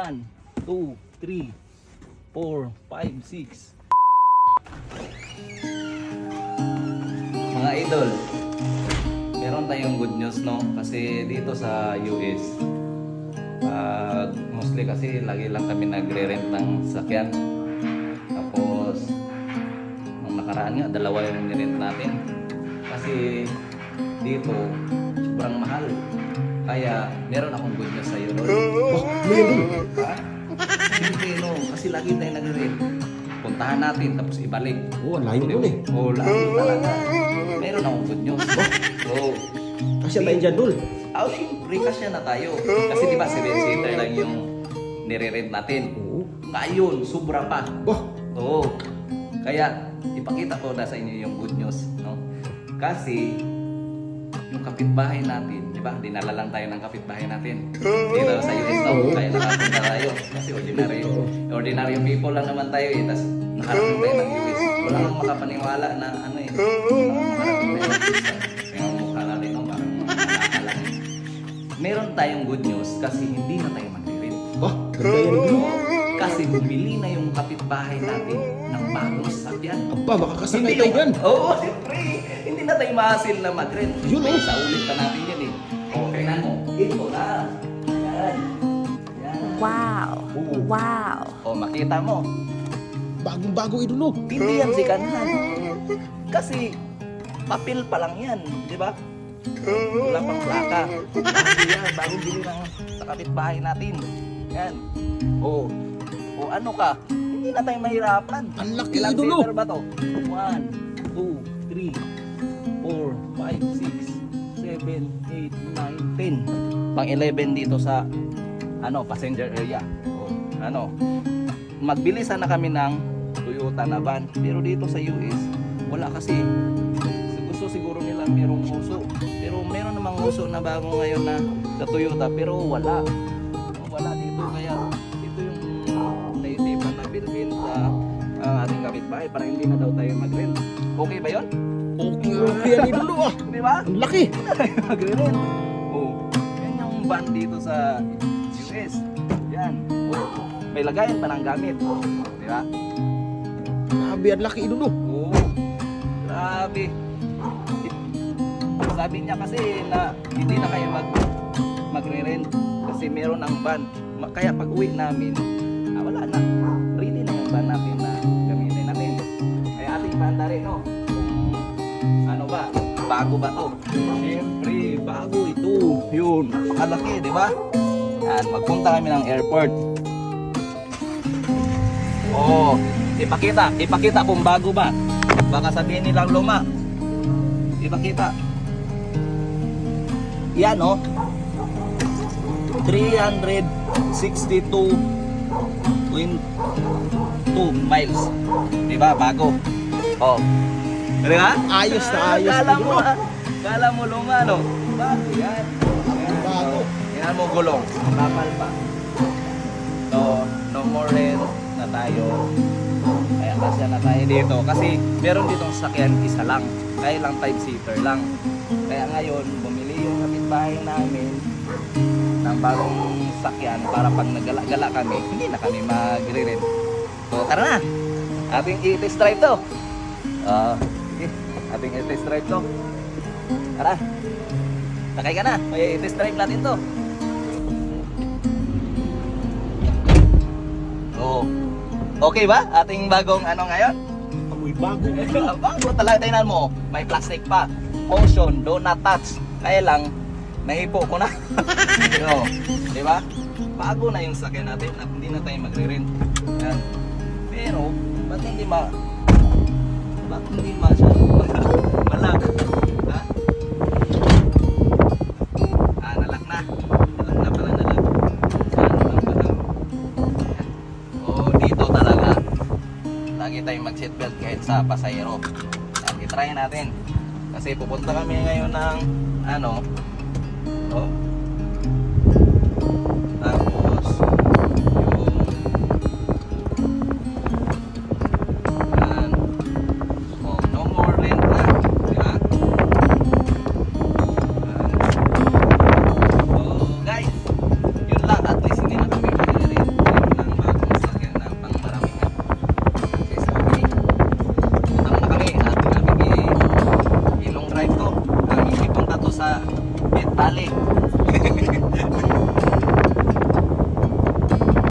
One, two, three, four, five, six. Mga idol, meron tayong good news no? Kasi dito sa US ah, mostly kasi lagi lang kami nagre-rent ng sakyan. Tapos nung nakaraan nga dalawa yung nirent natin. Kasi dito sobrang mahal kaya meron akong good news sa'yo Lord Oh, meron. ha? Siyempre no kasi lagi tayo nagre-rent puntahan natin tapos ibalik Oh, ang layo nun eh. Oo, lagi talaga. Meron akong good news. Oo. Kasi tayo dyan, Dol. Ah, siyempre, kasya na tayo. Kasi di ba, seven-seater lang yung nire-rent natin. Oo. Ngayon, sobra pa. Bah, Oo. Kaya, ipakita ko na sa inyo yung good news. No? Kasi, yung kapitbahay natin, di ba, dinala lang tayo ng kapitbahay natin. Dito sa US Oo. kaya nakapunta tayo. Kasi ordinary, ordinary people lang naman tayo eh. Tapos, nakarating tayo ng US. Wala kang makapaniwala na ano eh. Makarating tayo ng US. Kaya ang mukha natin, no, parang mga malaka lang. Meron tayong good news kasi hindi na tayo magre-rent. Dol. Kasi bumili na yung kapitbahay natin ng bagong sasakyan. Aba, makakasakay tayo dyan. Oo, siyempre. Hindi na tayo maasil na mag-rent. Yun, May oh. Sa ulit pa natin yan eh. Okay na mo. Ito na. Yan. Yan. Wow. Oo. Wow. O, makita mo. Bagong-bago, Idol, oh. Hindi yan si Kanhan. Kasi, papel pa lang yan. Di ba? Wala pang plaka. Yan. Bago bili ng sa kapitbahay natin. Yan. O, o ano ka? Hindi na tayo mahirapan. Ang laki, Ilang Idol, oh. seater ba to? 1, 2, 3, 4, 5, 6, 7, 8, 9, 10. Pang 11 dito sa ano, passenger area. O, ano, magbili sana kami ng Toyota na van. Pero dito sa US, wala kasi. Gusto siguro nila merong uso. Pero meron namang uso na bago ngayon na sa Toyota. Pero. Wala ah, ating kapitbahay para hindi na daw tayo mag-rent. Okay ba yon? Okay, okay yan, Idol, oh, ah. Di ba? Ang laki. mag-rent. Oh, yan yung van dito sa US. Yan. Oh, may lagayan pa ng gamit. Di ba? Grabe, ang laki, Idol, oh. Oo. Grabe. Sabi niya kasi na hindi na kayo mag magre-rent kasi meron ang van. Kaya pag uwi namin, ah, wala na. Bago ba to? Siyempre, bago ito. Yun, napakalaki, di ba? Yan, magpunta kami ng airport. Oo, ipakita, ipakita kung bago ba. Baka sabihin nilang luma. Ipakita. Yan oh. 362 miles. Diba? Bago. Oh. Di ba? Ayos na ayos, Kala mo, ah. Kala mo luma, no? Bago yan. Bago. Yan mo gulong. Kapal pa. So, no more rent na tayo. Kaya kasya na tayo dito. Kasi meron ditong sakyan, isa lang. Kaya lang 5-seater lang. Kaya ngayon, bumili yung kapitbahay namin ng bagong sakyan para pag nagala-gala kami, hindi na kami magre-rent. So, tara na! Ating i-test drive to. Sige. Ating i-test drive to. Tara. Sakay ka na. May i-test drive natin to. Oo. Okay ba? Ating bagong ano ngayon? Amoy bago. Bago talaga tingnan mo. May plastic pa. Caution, do not touch. Kaya lang, nahipo ko na. no, di ba? Bago na yung sakyan natin at hindi na tayo magre-rent. Yan. Pero, ba't hindi ma... Ba't hindi masyado malak? Ha? Ah, nalak na. Nalak na pala, nalak. Ano. Oh, dito talaga. Lagi tayong mag-seatbelt kahit sa pasayero. Yan, itry natin. Kasi pupunta kami ngayon ng ano, oh. 力。